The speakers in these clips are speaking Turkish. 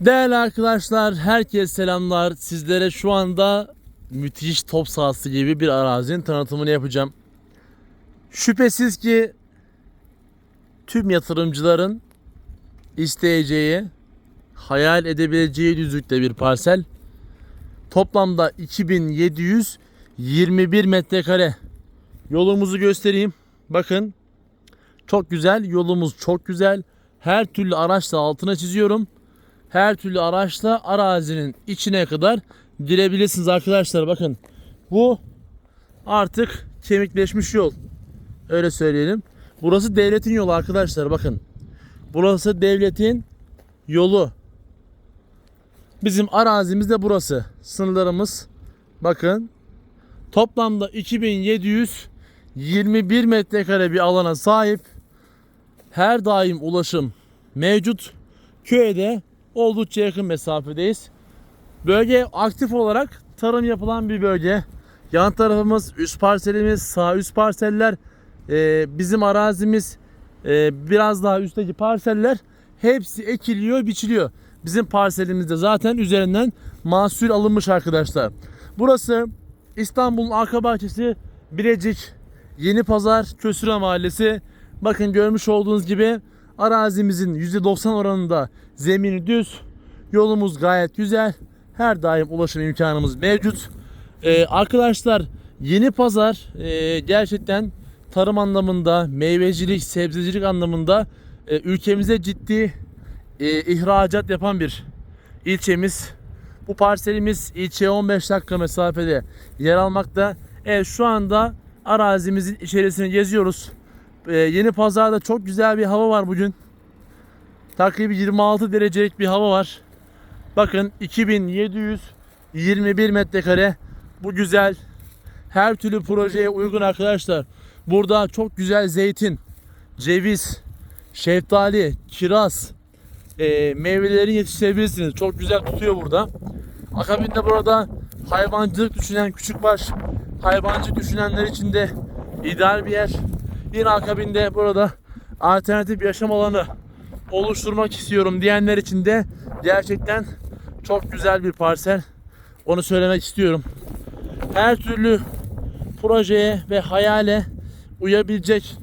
Değerli arkadaşlar, herkese selamlar. Sizlere şu anda müthiş top sahası gibi bir arazinin tanıtımını yapacağım. Şüphesiz ki tüm yatırımcıların isteyeceği, hayal edebileceği düzlükte bir parsel. Toplamda 2721 metrekare. Yolumuzu göstereyim. Bakın. Çok güzel. Yolumuz çok güzel. Her türlü araçla altına çiziyorum her türlü araçla arazinin içine kadar girebilirsiniz arkadaşlar. Bakın bu artık kemikleşmiş yol. Öyle söyleyelim. Burası devletin yolu arkadaşlar bakın. Burası devletin yolu. Bizim arazimiz de burası. Sınırlarımız bakın. Toplamda 2721 metrekare bir alana sahip. Her daim ulaşım mevcut. Köye de oldukça yakın mesafedeyiz. Bölge aktif olarak tarım yapılan bir bölge. Yan tarafımız üst parselimiz, sağ üst parseller, e, bizim arazimiz, e, biraz daha üstteki parseller hepsi ekiliyor, biçiliyor. Bizim parselimizde zaten üzerinden mahsul alınmış arkadaşlar. Burası İstanbul'un arka bahçesi Bilecik, Yeni Pazar, Kösüre Mahallesi. Bakın görmüş olduğunuz gibi arazimizin %90 oranında zemini düz. Yolumuz gayet güzel. Her daim ulaşım imkanımız mevcut. Ee, arkadaşlar Yeni Pazar e, gerçekten tarım anlamında, meyvecilik, sebzecilik anlamında e, ülkemize ciddi e, ihracat yapan bir ilçemiz. Bu parselimiz ilçeye 15 dakika mesafede yer almakta. Evet şu anda arazimizin içerisine geziyoruz. Ee, yeni pazarda çok güzel bir hava var bugün. Takribi 26 derecelik bir hava var. Bakın 2721 metrekare bu güzel her türlü projeye uygun arkadaşlar. Burada çok güzel zeytin, ceviz, şeftali, kiraz e, meyvelerin yetiştirebilirsiniz. Çok güzel tutuyor burada. Akabinde burada hayvancılık düşünen küçükbaş hayvancı düşünenler için de ideal bir yer. Yine akabinde burada alternatif yaşam alanı oluşturmak istiyorum diyenler için de gerçekten çok güzel bir parsel. Onu söylemek istiyorum. Her türlü projeye ve hayale uyabilecek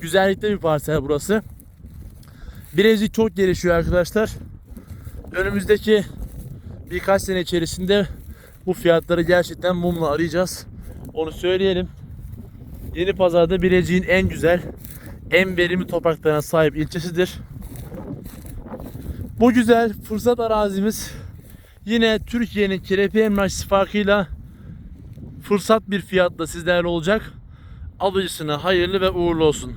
güzellikte bir parsel burası. Bilecik çok gelişiyor arkadaşlar. Önümüzdeki birkaç sene içerisinde bu fiyatları gerçekten mumla arayacağız. Onu söyleyelim. Yeni Pazar'da Bilecik'in en güzel, en verimli topraklarına sahip ilçesidir. Bu güzel fırsat arazimiz yine Türkiye'nin Kerepi Emlak farkıyla fırsat bir fiyatla sizlerle olacak. Alıcısına hayırlı ve uğurlu olsun.